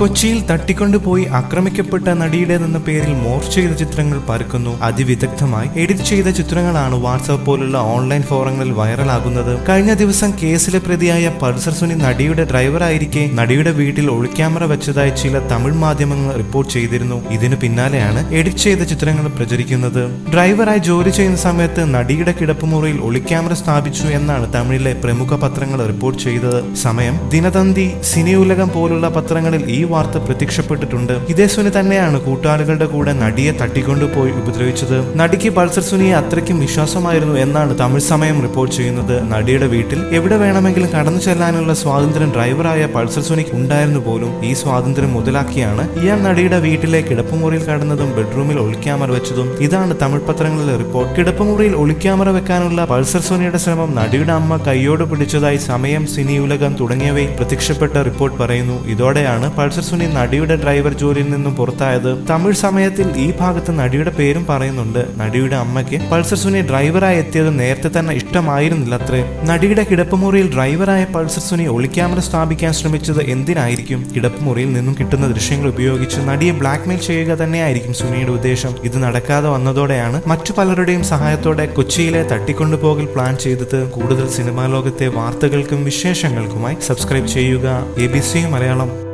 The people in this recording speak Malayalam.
കൊച്ചിയിൽ തട്ടിക്കൊണ്ടുപോയി ആക്രമിക്കപ്പെട്ട നടിയുടേതെന്ന പേരിൽ മോർച്ച് ചെയ്ത ചിത്രങ്ങൾ പരക്കുന്നു. അതിവിദഗ്ധമായി എഡിറ്റ് ചെയ്ത ചിത്രങ്ങളാണ് വാട്സാപ്പ് പോലുള്ള ഓൺലൈൻ ഫോറങ്ങളിൽ വൈറലാകുന്നത്. കഴിഞ്ഞ ദിവസം കേസിലെ പ്രതിയായ പൾസർ സുനി നടിയുടെ ഡ്രൈവറായിരിക്കെ നടിയുടെ വീട്ടിൽ ഒളിക്യാമറ വെച്ചതായി ചില തമിഴ് മാധ്യമങ്ങൾ റിപ്പോർട്ട് ചെയ്തിരുന്നു. ഇതിനു പിന്നാലെയാണ് എഡിറ്റ് ചെയ്ത ചിത്രങ്ങൾ പ്രചരിക്കുന്നത്. ഡ്രൈവറായി ജോലി ചെയ്യുന്ന സമയത്ത് നടിയുടെ കിടപ്പുമുറിയിൽ ഒളിക്യാമറ സ്ഥാപിച്ചു എന്നാണ് തമിഴിലെ പ്രമുഖ പത്രങ്ങൾ റിപ്പോർട്ട് ചെയ്തത്. സമയം ദിനതന്തി സിനി ഉലകം പോലുള്ള പത്രങ്ങളിൽ ഈ വാർത്ത പ്രത്യക്ഷപ്പെട്ടിട്ടുണ്ട്. ഇതേ സുനി തന്നെയാണ് കൂട്ടാളികളുടെ കൂടെ നടിയെ തട്ടിക്കൊണ്ടുപോയി ഉപദ്രവിച്ചത്. നടിക്ക് പൾസർ സുനിയെ അത്രയ്ക്കും വിശ്വാസമായിരുന്നു എന്നാണ് തമിഴ് സമയം റിപ്പോർട്ട് ചെയ്യുന്നത്. നടിയുടെ വീട്ടിൽ എവിടെ വേണമെങ്കിലും കടന്നു ചെല്ലാനുള്ള സ്വാതന്ത്ര്യം ഡ്രൈവറായ പൾസർ സുനിക്ക് ഉണ്ടായിരുന്നു പോലും. ഈ സ്വാതന്ത്ര്യം മുതലാക്കിയാണ് ഇയാൾ നടിയുടെ വീട്ടിലെ കിടപ്പുമുറിയിൽ കടന്നതും ബെഡ്റൂമിൽ ഒളിക്യാമറ വെച്ചതും. ഇതാണ് തമിഴ് പത്രങ്ങളിലെ റിപ്പോർട്ട്. കിടപ്പുമുറിയിൽ ഒളിക്യാമറ വെക്കാനുള്ള പൾസർ സുനിയുടെ ശ്രമം നടിയുടെ അമ്മ കൈയോട് പിടിച്ചതായി സമയം സിനി ഉലകം തുടങ്ങിയവയിൽ പ്രത്യക്ഷപ്പെട്ട റിപ്പോർട്ട് പറയുന്നു. ഇതോടെയാണ് പൾസർ സുനി നടിയുടെ ഡ്രൈവർ ജോലിയിൽ നിന്നും പുറത്തായത് തമിഴ് സമയത്തിൽ ഈ ഭാഗത്ത് നടിയുടെ പേരും പറയുന്നുണ്ട്. നടിയുടെ അമ്മയ്ക്ക് പൾസർ സുനി ഡ്രൈവറായി എത്തിയത് നേരത്തെ തന്നെ ഇഷ്ടമായിരുന്നില്ല അത്രേ നടിയുടെ കിടപ്പുമുറിയിൽ ഡ്രൈവറായ പൾസർ സുനി ഒളിക്യാമറ സ്ഥാപിക്കാൻ ശ്രമിച്ചത് എന്തിനായിരിക്കും? കിടപ്പുമുറിയിൽ നിന്നും കിട്ടുന്ന ദൃശ്യങ്ങൾ ഉപയോഗിച്ച് നടിയെ ബ്ലാക്ക്മെയിൽ ചെയ്യുക തന്നെയായിരിക്കും സുനിയുടെ ഉദ്ദേശം. ഇത് നടക്കാതെ വന്നതോടെയാണ് മറ്റു പലരുടെയും സഹായത്തോടെ കൊച്ചിയിലെ തട്ടിക്കൊണ്ടുപോകൽ പ്ലാൻ ചെയ്തത്. കൂടുതൽ സിനിമാ ലോകത്തെ വാർത്തകൾക്കും വിശേഷങ്ങൾക്കുമായി സബ്സ്ക്രൈബ് ചെയ്യുക. A B C Malayalam.